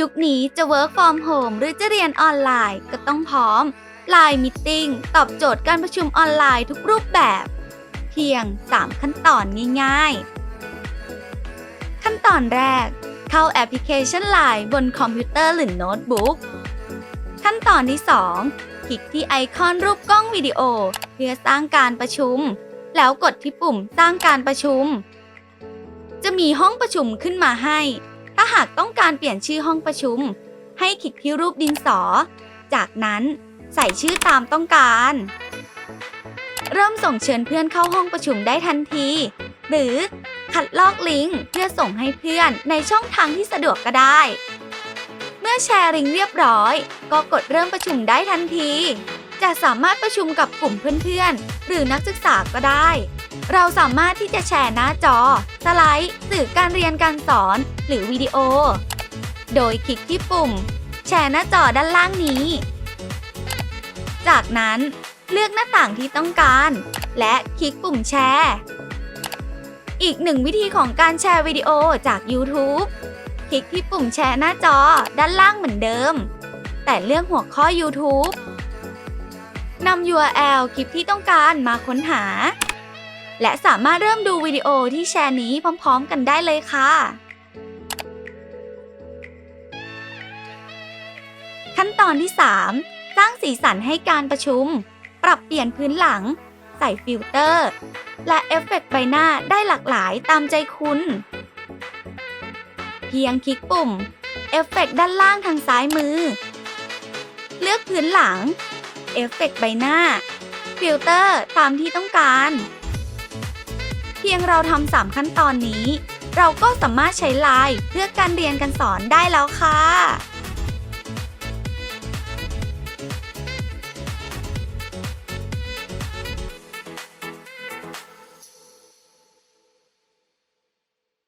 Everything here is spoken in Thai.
ยุคนี้จะ work from home หรือจะเรียนออนไลน์ก็ต้องพร้อม Line Meeting ตอบโจทย์การประชุมออนไลน์ทุกรูปแบบ เพียง 3 ขั้นตอนง่าย ๆ ขั้นตอนแรก เข้าแอปพลิเคชัน Line บนคอมพิวเตอร์หรือโน้ตบุ๊ก ขั้นตอนที่ 2 คลิกที่ไอคอนรูปกล้องวิดีโอ เพื่อสร้างการประชุม แล้วกดที่ปุ่มสร้างการประชุม จะมีห้องประชุมขึ้นมาให้ หากต้องการเปลี่ยนชื่อห้องประชุม ให้คลิกที่รูปดินสอ จากนั้นใส่ชื่อตามต้องการ เริ่มส่งเชิญเพื่อนเข้าห้องประชุมได้ทันที หรือคัดลอกลิงก์เพื่อส่งให้เพื่อนในช่องทางที่สะดวกก็ได้ เมื่อแชร์ลิงก์เรียบร้อย ก็กดเริ่มประชุมได้ทันที จะสามารถประชุมกับกลุ่มเพื่อนๆ หรือนักศึกษาก็ได้ เราสามารถที่จะแชร์หน้าจอ สไลด์ สื่อการเรียนการสอน หรือวิดีโอ โดยคลิกที่ปุ่ม แชร์หน้าจอด้านล่างนี้ จากนั้นเลือกหน้าต่างที่ต้องการ และคลิกปุ่มแชร์ อีกหนึ่งวิธีของการแชร์วิดีโอจาก YouTube คลิกที่ปุ่มแชร์หน้าจอด้านล่างเหมือนเดิม แต่เลือกหัวข้อ YouTube นำ URL คลิปที่ต้องการมาค้นหา และสามารถเริ่มดูวิดีโอที่แชร์นี้พร้อมๆ กันได้เลยค่ะ ขั้นตอนที่ 3 สร้างสีสันให้การประชุม ปรับเปลี่ยนพื้นหลัง ใส่ฟิลเตอร์ และเอฟเฟกต์ใบหน้าได้หลากหลายตามใจคุณ เพียงคลิกปุ่ม เอฟเฟกต์ด้านล่างทางซ้ายมือ เลือกพื้นหลัง เอฟเฟกต์ใบหน้า ฟิลเตอร์ตามที่ต้องการ เพียงเราทำสามขั้นตอนนี้ เราก็สามารถใช้ไลน์เพื่อการเรียนการสอนได้แล้วค่ะ